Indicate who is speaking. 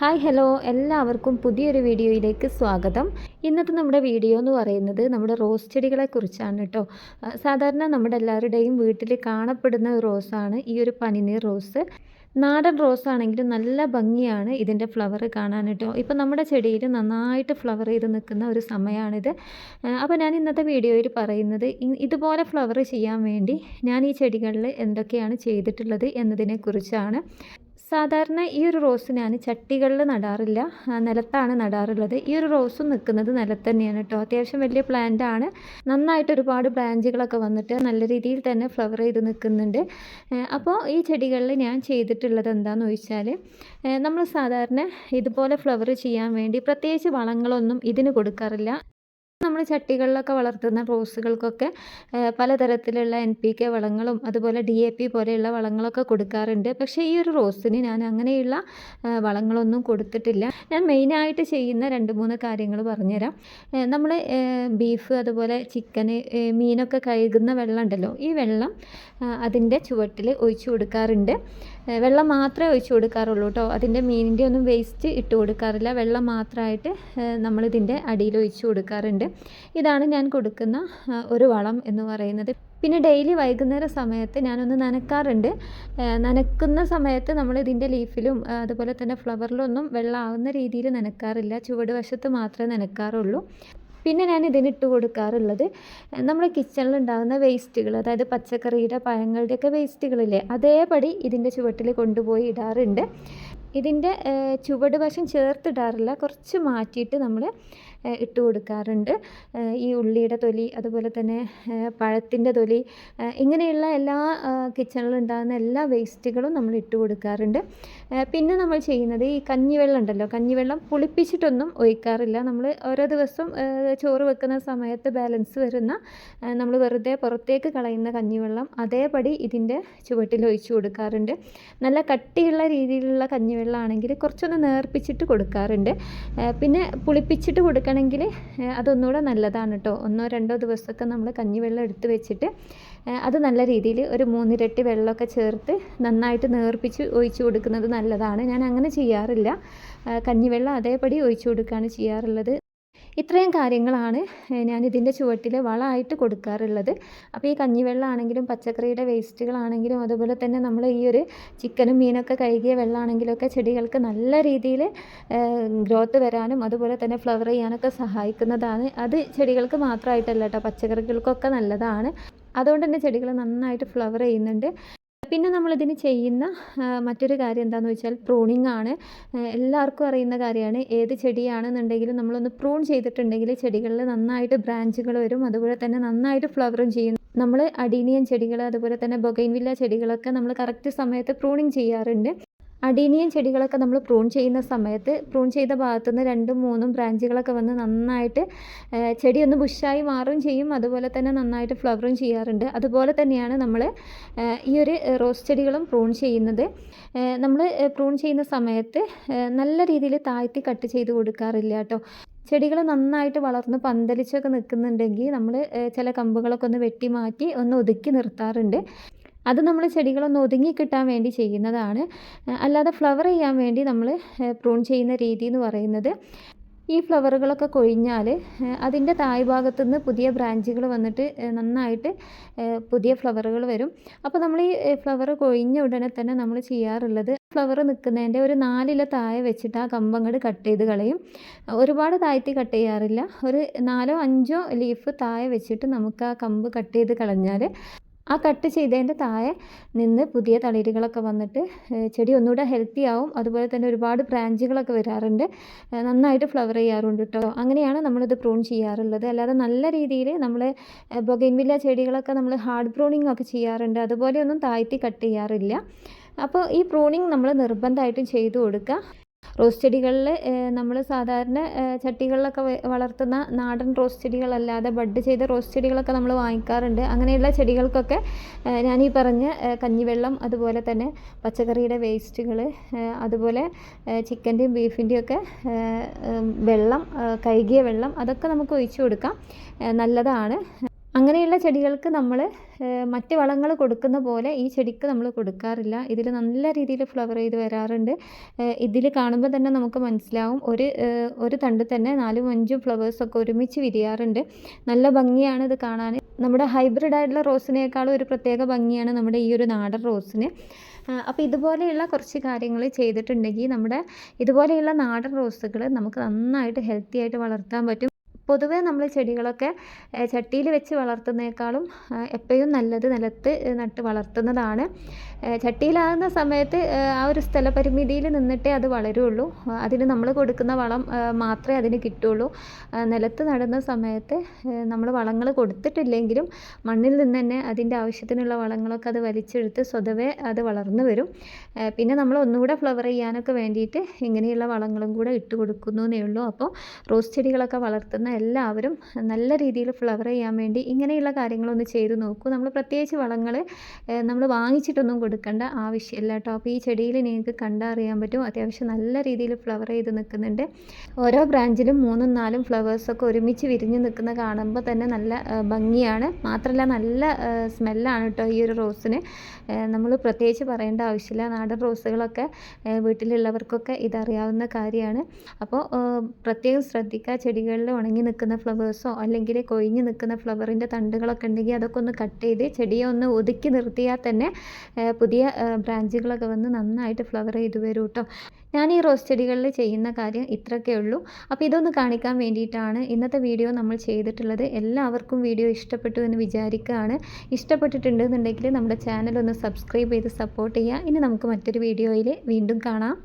Speaker 1: Hi hello. എല്ലാവർക്കും പുതിയൊരു വീഡിയോയിലേക്ക് സ്വാഗതം. ഇന്നത്തെ നമ്മുടെ വീഡിയോ എന്ന് പറയുന്നത് നമ്മുടെ റോസ് ചെടികളെ കുറിച്ചാണ് കേട്ടോ. സാധാരണ നമ്മുടെ എല്ലാവരുടെയും വീട്ടിൽ കാണപ്പെടുന്ന റോസാണ് ഈ ഒരു പനിനീർ റോസ്. നാടൻ റോസ് ആണെങ്കിലും നല്ല ഭംഗിയാണ് ഇതിന്റെ ഫ്ലവർ കാണാൻ കേട്ടോ. ഇപ്പം നമ്മുടെ ചെടിയിൽ നന്നായിട്ട് ഫ്ലവർ ചെയ്ത് നിൽക്കുന്ന ഒരു സമയമാണിത് അപ്പോൾ ഞാൻ ഇന്നത്തെ വീഡിയോയിൽ പറയുന്നത് ഇതുപോലെ ഫ്ലവർ ചെയ്യാൻ വേണ്ടി ഞാൻ ഈ ചെടികളിൽ എന്തൊക്കെയാണ് ചെയ്തിട്ടുള്ളത് എന്നതിനെക്കുറിച്ചാണ് സാധാരണ ഈ ഒരു റോസ് ഞാൻ ചട്ടികളിൽ നടാറില്ല. നിലത്താണ് നടാറുള്ളത്. ഈ ഒരു റോസ് നിൽക്കുന്നത് നിലത്ത് തന്നെയാണ് കേട്ടോ. അത്യാവശ്യം വലിയ പ്ലാന്റ് ആണ്. നന്നായിട്ട് ഒരുപാട് ബ്രാഞ്ചുകളൊക്കെ വന്നിട്ട് നല്ല രീതിയിൽ തന്നെ ഫ്ലവർ ചെയ്ത് നിൽക്കുന്നുണ്ട്. അപ്പോൾ ഈ ചെടികളിൽ ഞാൻ ചെയ്തിട്ടുള്ളത് എന്താണെന്ന് ചോദിച്ചാൽ നമ്മൾ സാധാരണ ഇതുപോലെ ഫ്ലവർ ചെയ്യാൻ വേണ്ടി പ്രത്യേകിച്ച് വളങ്ങളൊന്നും ഇതിന് കൊടുക്കാറില്ല. നമ്മൾ ചട്ടികളിലൊക്കെ വളർത്തുന്ന റോസുകൾക്കൊക്കെ പലതരത്തിലുള്ള എൻ പി കെ വളങ്ങളും അതുപോലെ ഡി എ പി പോലെയുള്ള വളങ്ങളൊക്കെ കൊടുക്കാറുണ്ട്. പക്ഷേ ഈ ഒരു റോസിന് ഞാൻ അങ്ങനെയുള്ള വളങ്ങളൊന്നും കൊടുത്തിട്ടില്ല. ഞാൻ മെയിനായിട്ട് ചെയ്യുന്ന രണ്ട് മൂന്ന് കാര്യങ്ങൾ പറഞ്ഞുതരാം. നമ്മൾ ബീഫ് അതുപോലെ ചിക്കന് മീനൊക്കെ കഴുകുന്ന വെള്ളം ഉണ്ടല്ലോ ഈ വെള്ളം അതിന്റെ ചുവട്ടിൽ ഒഴിച്ചു കൊടുക്കാറുണ്ട്. വെള്ളം മാത്രമേ ഒഴിച്ച് കൊടുക്കാറുള്ളൂ കേട്ടോ. അതിന്റെ മീനിന്റെ ഒന്നും വേസ്റ്റ് ഇട്ട് കൊടുക്കാറില്ല. വെള്ളം മാത്രമായിട്ട് നമ്മളിതിന്റെ അടിയിൽ ഒഴിച്ച് കൊടുക്കാറുണ്ട്. ഇതാണ് ഞാൻ കൊടുക്കുന്ന ഒരു വളം എന്ന് പറയുന്നത്. പിന്നെ ഡെയിലി വൈകുന്നേര സമയത്ത് ഞാനൊന്ന് നനക്കാറുണ്ട്. നനക്കുന്ന സമയത്ത് നമ്മൾ ഇതിന്റെ ലീഫിലും അതുപോലെ തന്നെ ഫ്ലവറിലൊന്നും വെള്ളമാവുന്ന രീതിയിൽ നനക്കാറില്ല. ചുവട് വശത്ത് മാത്രമേ നനക്കാറുള്ളൂ. പിന്നെ ഞാൻ ഇതിനിട്ട് കൊടുക്കാറുള്ളത് നമ്മുടെ കിച്ചണിൽ ഉണ്ടാകുന്ന വേസ്റ്റുകൾ അതായത് പച്ചക്കറിയുടെ പഴങ്ങളുടെയൊക്കെ വേസ്റ്റുകളില്ലേ അതേപടി ഇതിന്റെ ചുവട്ടിൽ കൊണ്ടുപോയി ഇടാറുണ്ട്. ഇതിന്റെ ചുവട് വശം ചേർത്തിടാറില്ല. കുറച്ച് മാറ്റിയിട്ട് നമ്മൾ ഇട്ട് കൊടുക്കാറുണ്ട്. ഈ ഉള്ളിയുടെ തൊലി അതുപോലെ തന്നെ പഴത്തിന്റെ തൊലി ഇങ്ങനെയുള്ള എല്ലാ കിച്ചണിലും ഉണ്ടാകുന്ന എല്ലാ വേസ്റ്റുകളും നമ്മൾ ഇട്ട് കൊടുക്കാറുണ്ട്. പിന്നെ നമ്മൾ ചെയ്യുന്നത് ഈ കഞ്ഞിവെള്ളം ഉണ്ടല്ലോ. കഞ്ഞിവെള്ളം പുളിപ്പിച്ചിട്ടൊന്നും ഒഴിക്കാറില്ല. നമ്മൾ ഓരോ ദിവസം ചോറ് വെക്കുന്ന സമയത്ത് ബാലൻസ് വരുന്ന നമ്മൾ വെറുതെ പുറത്തേക്ക് കളയുന്ന കഞ്ഞിവെള്ളം അതേപടി ഇതിന്റെ ചുവട്ടിൽ ഒഴിച്ചു കൊടുക്കാറുണ്ട്. നല്ല കട്ടിയുള്ള രീതിയിലുള്ള കഞ്ഞിവെള്ളമാണെങ്കിൽ കുറച്ചൊന്ന് നേർപ്പിച്ചിട്ട് കൊടുക്കാറുണ്ട്. പിന്നെ പുളിപ്പിച്ചിട്ട് കൊടുക്കണമെങ്കിൽ അതൊന്നുകൂടെ നല്ലതാണ് കേട്ടോ ഒന്നോ രണ്ടോ ദിവസമൊക്കെ നമ്മൾ കഞ്ഞിവെള്ളം എടുത്ത് വെച്ചിട്ട് അത് നല്ല രീതിയിൽ ഒരു മൂന്നിരട്ടി വെള്ളമൊക്കെ ചേർത്ത് നന്നായിട്ട് നേർപ്പിച്ച് ഒഴിച്ച് കൊടുക്കുന്നത് നല്ലതാണ്. ഞാൻ അങ്ങനെ ചെയ്യാറില്ല. കഞ്ഞിവെള്ളം അതേപടി ഒഴിച്ചു കൊടുക്കുകയാണ് ചെയ്യാറുള്ളത്. ഇത്രയും കാര്യങ്ങളാണ് ഞാൻ ഇതിന്റെ ചുവട്ടിൽ വളമായിട്ട് കൊടുക്കാറുള്ളത്. അപ്പോൾ ഈ കഞ്ഞിവെള്ളമാണെങ്കിലും പച്ചക്കറിയുടെ വേസ്റ്റുകളാണെങ്കിലും അതുപോലെ തന്നെ നമ്മൾ ഈ ഒരു ചിക്കനും മീനൊക്കെ കഴുകിയ വെള്ളമാണെങ്കിലൊക്കെ ചെടികൾക്ക് നല്ല രീതിയിൽ ഗ്രോത്ത് വരാനും അതുപോലെ തന്നെ ഫ്ലവർ ചെയ്യാനൊക്കെ സഹായിക്കുന്നതാണ്. അത് ചെടികൾക്ക് മാത്രമായിട്ടല്ല കേട്ടോ പച്ചക്കറികൾക്കൊക്കെ നല്ലതാണ്. അതുകൊണ്ട് തന്നെ ചെടികൾ നന്നായിട്ട് ഫ്ലവർ ചെയ്യുന്നുണ്ട്. പിന്നെ നമ്മളിതിന് ചെയ്യുന്ന മറ്റൊരു കാര്യം എന്താണെന്ന് വെച്ചാൽ പ്രൂണിങ് ആണ് എല്ലാവർക്കും അറിയുന്ന കാര്യമാണ്. ഏത് ചെടിയാണെന്നുണ്ടെങ്കിലും നമ്മളൊന്ന് പ്രൂൺ ചെയ്തിട്ടുണ്ടെങ്കിൽ ചെടികളിൽ നന്നായിട്ട് ബ്രാഞ്ചുകൾ വരും. അതുപോലെ തന്നെ നന്നായിട്ട് ഫ്ലവറും ചെയ്യും. നമ്മൾ അഡീനിയൻ ചെടികൾ അതുപോലെ തന്നെ ബൊഗൈൻവില്ല ചെടികളൊക്കെ നമ്മൾ കറക്റ്റ് സമയത്ത് പ്രൂണിങ് ചെയ്യാറുണ്ട്. അഡീനിയൻ ചെടികളൊക്കെ നമ്മൾ പ്രൂൺ ചെയ്യുന്ന സമയത്ത് പ്രൂൺ ചെയ്ത ഭാഗത്തുനിന്ന് രണ്ടും മൂന്നും ബ്രാഞ്ചുകളൊക്കെ വന്ന് നന്നായിട്ട് ചെടി ഒന്ന് ബുഷായി മാറുകയും ചെയ്യും. അതുപോലെ തന്നെ നന്നായിട്ട് ഫ്ലവറും ചെയ്യാറുണ്ട്. അതുപോലെ തന്നെയാണ് നമ്മൾ ഈ ഒരു റോസ് ചെടികളും പ്രൂൺ ചെയ്യുന്നത്. നമ്മൾ പ്രൂൺ ചെയ്യുന്ന സമയത്ത് നല്ല രീതിയിൽ താഴ്ത്തി കട്ട് ചെയ്ത് കൊടുക്കാറില്ല കേട്ടോ. ചെടികൾ നന്നായിട്ട് വളർന്ന് പന്തലിച്ചൊക്കെ നിൽക്കുന്നുണ്ടെങ്കിൽ നമ്മൾ ചില കമ്പുകളൊക്കെ ഒന്ന് വെട്ടി മാറ്റി ഒന്ന് ഒതുക്കി നിർത്താറുണ്ട്. അത് നമ്മൾ ചെടികളൊന്ന് ഒതുങ്ങി കിട്ടാൻ വേണ്ടി ചെയ്യുന്നതാണ്. അല്ലാതെ ഫ്ലവർ ചെയ്യാൻ വേണ്ടി നമ്മൾ പ്രൂൺ ചെയ്യുന്ന രീതി എന്ന് പറയുന്നത് ഈ ഫ്ലവറുകളൊക്കെ കൊഴിഞ്ഞാൽ അതിന്റെ തായ് ഭാഗത്തുനിന്ന് പുതിയ ബ്രാഞ്ചുകൾ വന്നിട്ട് നന്നായിട്ട് പുതിയ ഫ്ലവറുകൾ വരും. അപ്പോൾ നമ്മൾ ഈ ഫ്ലവർ കൊഴിഞ്ഞ ഉടനെ തന്നെ നമ്മൾ ചെയ്യാറുള്ളത് ഫ്ലവർ നിൽക്കുന്നതിന്റെ ഒരു നാലില തായ വെച്ചിട്ട് ആ കമ്പങ്ങട് കട്ട് ചെയ്ത് കളയും. ഒരുപാട് താഴ്ത്തി കട്ട് ചെയ്യാറില്ല. ഒരു നാലോ അഞ്ചോ ലീഫ് തായ വെച്ചിട്ട് നമുക്ക് ആ കമ്പ് കട്ട് ചെയ്ത് കളഞ്ഞാൽ ആ കട്ട് ചെയ്തതിന്റെ താഴെ നിന്ന് പുതിയ തളിരുകളൊക്കെ വന്നിട്ട് ചെടി ഒന്നുകൂടെ ഹെൽത്തി ആവും. അതുപോലെ തന്നെ ഒരുപാട് ബ്രാഞ്ചുകളൊക്കെ വരാറുണ്ട്. നന്നായിട്ട് ഫ്ലവർ ചെയ്യാറുണ്ട് കേട്ടോ അങ്ങനെയാണ് നമ്മളിത് പ്രൂൺ ചെയ്യാറുള്ളത്. അല്ലാതെ നല്ല രീതിയിൽ നമ്മൾ ബൊഗൈൻവില്ല ചെടികളൊക്കെ നമ്മൾ ഹാർഡ് പ്രൂണിംഗ് ഒക്കെ ചെയ്യാറുണ്ട്. അതുപോലെയൊന്നും താഴ്ത്തി കട്ട് ചെയ്യാറില്ല. അപ്പോൾ ഈ പ്രൂണിങ് നമ്മൾ നിർബന്ധമായിട്ടും ചെയ്തു കൊടുക്കുക. റോസ് ചെടികളിൽ നമ്മൾ സാധാരണ ചട്ടികളിലൊക്കെ വളർത്തുന്ന നാടൻ റോസ് ചെടികളല്ലാതെ ബഡ് ചെയ്ത റോസ് ചെടികളൊക്കെ നമ്മൾ വാങ്ങിക്കാറുണ്ട്. അങ്ങനെയുള്ള ചെടികൾക്കൊക്കെ ഞാൻ ഈ പറഞ്ഞ കഞ്ഞിവെള്ളം അതുപോലെ തന്നെ പച്ചക്കറിയുടെ വേസ്റ്റുകൾ അതുപോലെ ചിക്കന്റെയും ബീഫിന്റെയും ഒക്കെ വെള്ളം കഴുകിയ വെള്ളം അതൊക്കെ നമുക്ക് ഒഴിച്ചു കൊടുക്കാം. നല്ലതാണ്. അങ്ങനെയുള്ള ചെടികൾക്ക് നമ്മൾ മറ്റ് വളങ്ങൾ കൊടുക്കുന്ന പോലെ ഈ ചെടിക്ക് നമ്മൾ കൊടുക്കാറില്ല. ഇതിൽ നല്ല രീതിയിൽ ഫ്ലവർ ചെയ്ത് വരാറുണ്ട്. ഇതിൽ കാണുമ്പോൾ തന്നെ നമുക്ക് മനസ്സിലാവും. ഒരു ഒരു തണ്ട് തന്നെ നാലും അഞ്ചും ഫ്ലവേഴ്സൊക്കെ ഒരുമിച്ച് വിരിയാറുണ്ട്. നല്ല ഭംഗിയാണ് ഇത് കാണാൻ. നമ്മുടെ ഹൈബ്രിഡ് ആയിട്ടുള്ള റോസിനേക്കാളും ഒരു പ്രത്യേക ഭംഗിയാണ് നമ്മുടെ ഈ ഒരു നാടൻ റോസിന്. അപ്പോൾ ഇതുപോലെയുള്ള കുറച്ച് കാര്യങ്ങൾ ചെയ്തിട്ടുണ്ടെങ്കിൽ നമ്മുടെ ഇതുപോലെയുള്ള നാടൻ റോസുകൾ നമുക്ക് നന്നായിട്ട് ഹെൽത്തി ആയിട്ട് വളർത്താൻ പറ്റും. പൊതുവേ നമ്മൾ ചെടികളൊക്കെ ചട്ടിയിൽ വെച്ച് വളർത്തുന്നതിനേക്കാളും എപ്പോഴും നല്ലത് നിലത്ത് നട്ട് വളർത്തുന്നതാണ്. ചട്ടിയിലാകുന്ന സമയത്ത് ആ ഒരു സ്ഥലപരിമിതിയിൽ നിന്നിട്ടേ അത് വളരുള്ളൂ. അതിന് നമ്മൾ കൊടുക്കുന്ന വളം മാത്രമേ അതിന് കിട്ടുള്ളൂ. നിലത്ത് നടുന്ന സമയത്ത് നമ്മൾ വളങ്ങൾ കൊടുത്തിട്ടില്ലെങ്കിലും മണ്ണിൽ നിന്ന് തന്നെ അതിന്റെ ആവശ്യത്തിനുള്ള വളങ്ങളൊക്കെ അത് വലിച്ചെടുത്ത് സ്വതവേ അത് വളർന്നു വരും. പിന്നെ നമ്മൾ ഒന്നുകൂടെ ഫ്ലവർ ചെയ്യാനൊക്കെ വേണ്ടിയിട്ട് ഇങ്ങനെയുള്ള വളങ്ങളും കൂടെ ഇട്ട് കൊടുക്കുന്നു എന്നേ ഉള്ളൂ. അപ്പോൾ റോസ് ചെടികളൊക്കെ വളർത്തുന്ന എല്ലാവരും നല്ല രീതിയിൽ ഫ്ലവർ ചെയ്യാൻ വേണ്ടി ഇങ്ങനെയുള്ള കാര്യങ്ങളൊന്ന് ചെയ്തു നോക്കൂ. നമ്മൾ പ്രത്യേകിച്ച് വളങ്ങൾ നമ്മൾ വാങ്ങിച്ചിട്ടൊന്നും കൊടുക്കേണ്ട ആവശ്യമില്ല കേട്ടോ അപ്പോൾ ഈ ചെടിയിൽ നിങ്ങൾക്ക് കണ്ടറിയാൻ പറ്റും. അത്യാവശ്യം നല്ല രീതിയിൽ ഫ്ലവർ ചെയ്ത് നിൽക്കുന്നുണ്ട്. ഓരോ ബ്രാഞ്ചിലും മൂന്നും നാലും ഫ്ലവേഴ്സൊക്കെ ഒരുമിച്ച് വിരിഞ്ഞ് നിൽക്കുന്ന കാണുമ്പോൾ തന്നെ നല്ല ഭംഗിയാണ്. മാത്രമല്ല നല്ല സ്മെല്ലാണ് കേട്ടോ ഈ ഒരു റോസിന് നമ്മൾ പ്രത്യേകിച്ച് പറയേണ്ട ആവശ്യമില്ല. നാടൻ റോസുകളൊക്കെ വീട്ടിലുള്ളവർക്കൊക്കെ ഇതറിയാവുന്ന കാര്യമാണ്. അപ്പോൾ പ്രത്യേകം ശ്രദ്ധിക്കുക. ചെടികളിൽ ഉണങ്ങി നിൽക്കുന്ന ഫ്ലവേഴ്സോ അല്ലെങ്കിൽ കൊഴിഞ്ഞ് നിൽക്കുന്ന ഫ്ലവറിന്റെ തണ്ടുകളൊക്കെ ഉണ്ടെങ്കിൽ അതൊക്കെ ഒന്ന് കട്ട് ചെയ്ത് ചെടിയെ ഒന്ന് ഒതുക്കി നിർത്തിയാൽ തന്നെ പുതിയ ബ്രാഞ്ചുകളൊക്കെ വന്ന് നന്നായിട്ട് ഫ്ലവർ ചെയ്ത് വരും കേട്ടോ ഞാൻ ഈ റോസ് ചെടികളിൽ ചെയ്യുന്ന കാര്യം ഇത്രയൊക്കെ ഉള്ളൂ. അപ്പോൾ ഇതൊന്ന് കാണിക്കാൻ വേണ്ടിയിട്ടാണ് ഇന്നത്തെ വീഡിയോ നമ്മൾ ചെയ്തിട്ടുള്ളത്. എല്ലാവർക്കും വീഡിയോ ഇഷ്ടപ്പെട്ടു എന്ന് വിചാരിക്കുകയാണ് ഇഷ്ടപ്പെട്ടിട്ടുണ്ടെന്നുണ്ടെങ്കിൽ നമ്മുടെ ചാനൽ ഒന്ന് സബ്സ്ക്രൈബ് ചെയ്ത് സപ്പോർട്ട് ചെയ്യുക. ഇനി നമുക്ക് മറ്റൊരു വീഡിയോയിൽ വീണ്ടും കാണാം.